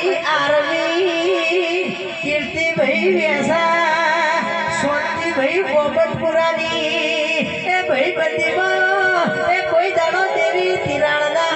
ભાઈ આરવી કીર્તિભાઈ વેસા સોનતીભાઈ પોપટપુરાની એ ભાઈ બંદીમાં એ કોઈ દાડો દેવી તિરાણના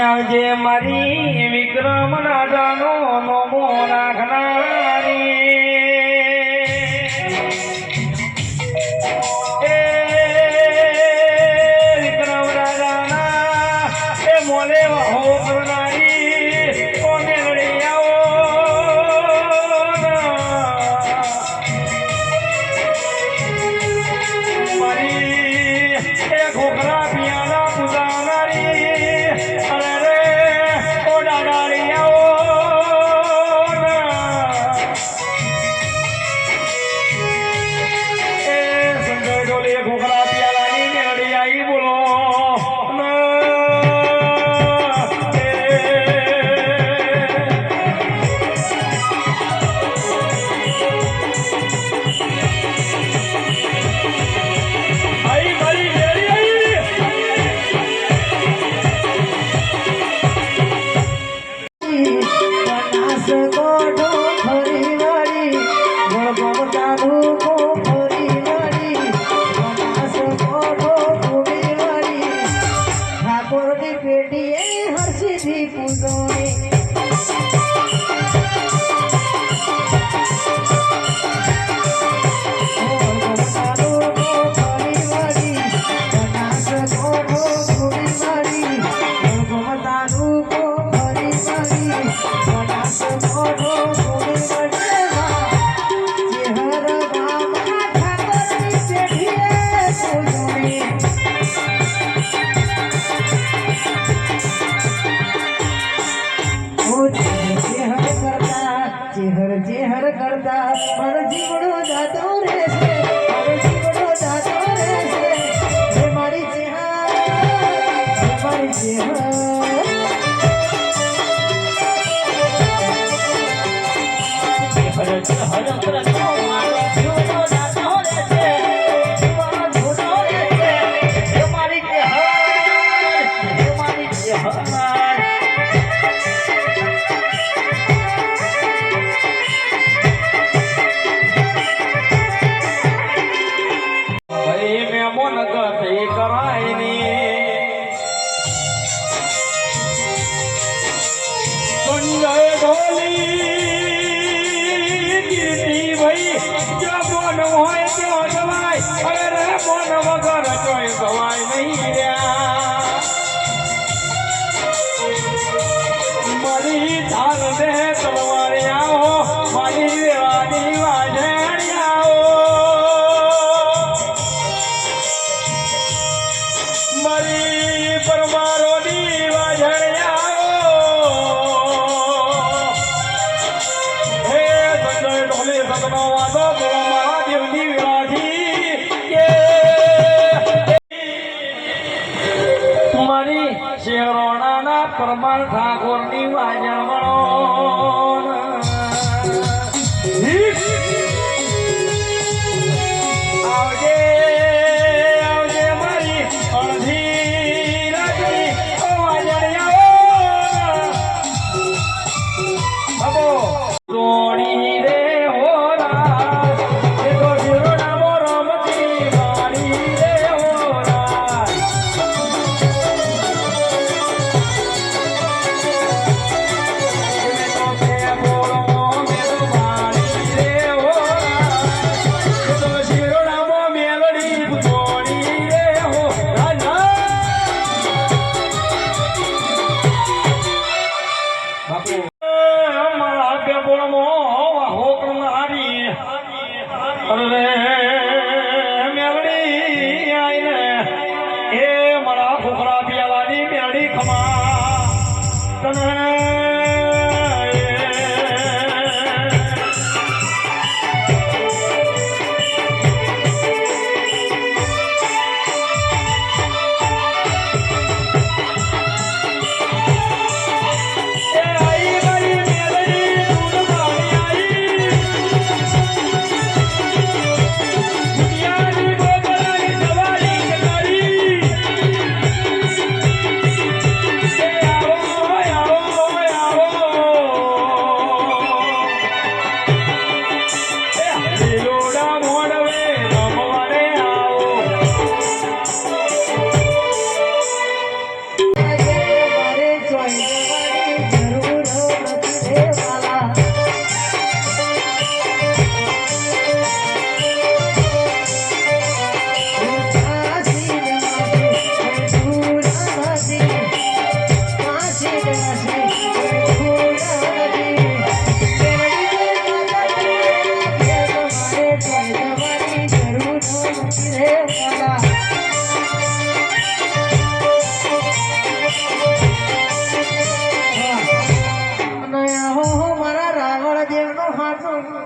આવજે મારી વિક્રમ રાજાનો હર હર પ્રભુ કોણ વગર કોઈ ગવાય નહીં રે. લોણાના પરમાર ઠાકોરની વાજણો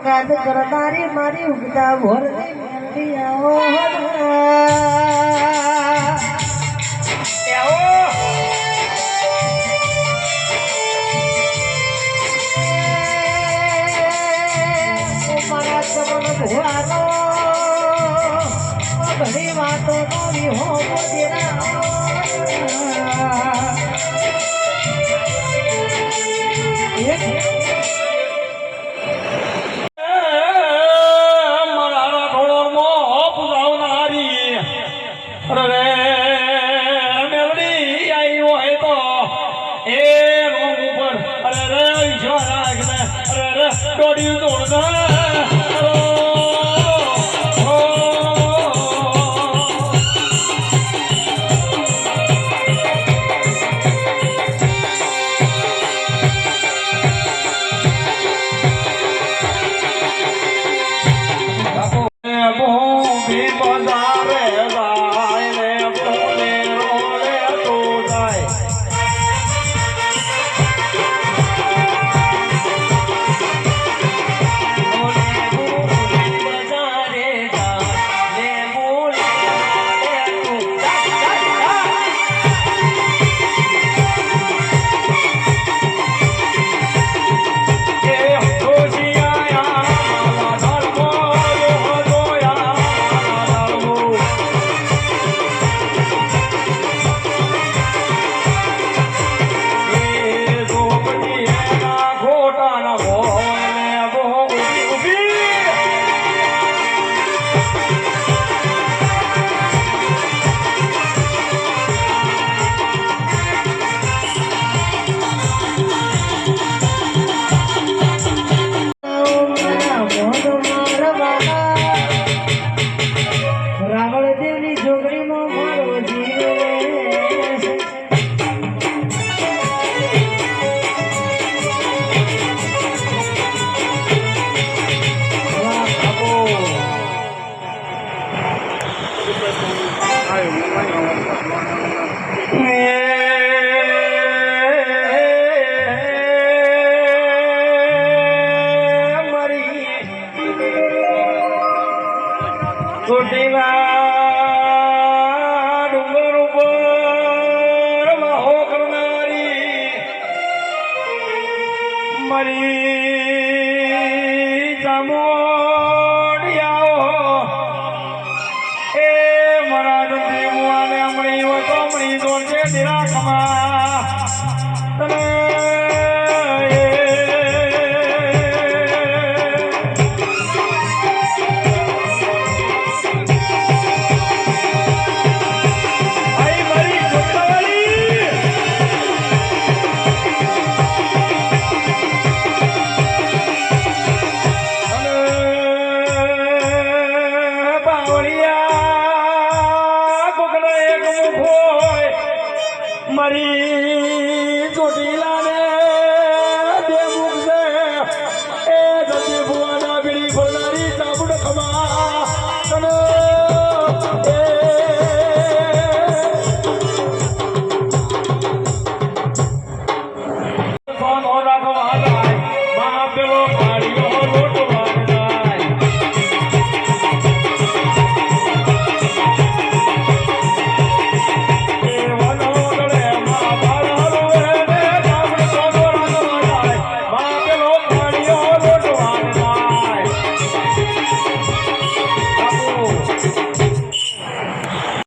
યાદ કરનારી મારી ઉગતા ભોરની મંદિયા અરે મેલડી આવી હોય તો એ રોંગ ઉપર. અરે રે, ઈશ્વર રાખ ને અરે રે 还有没有卖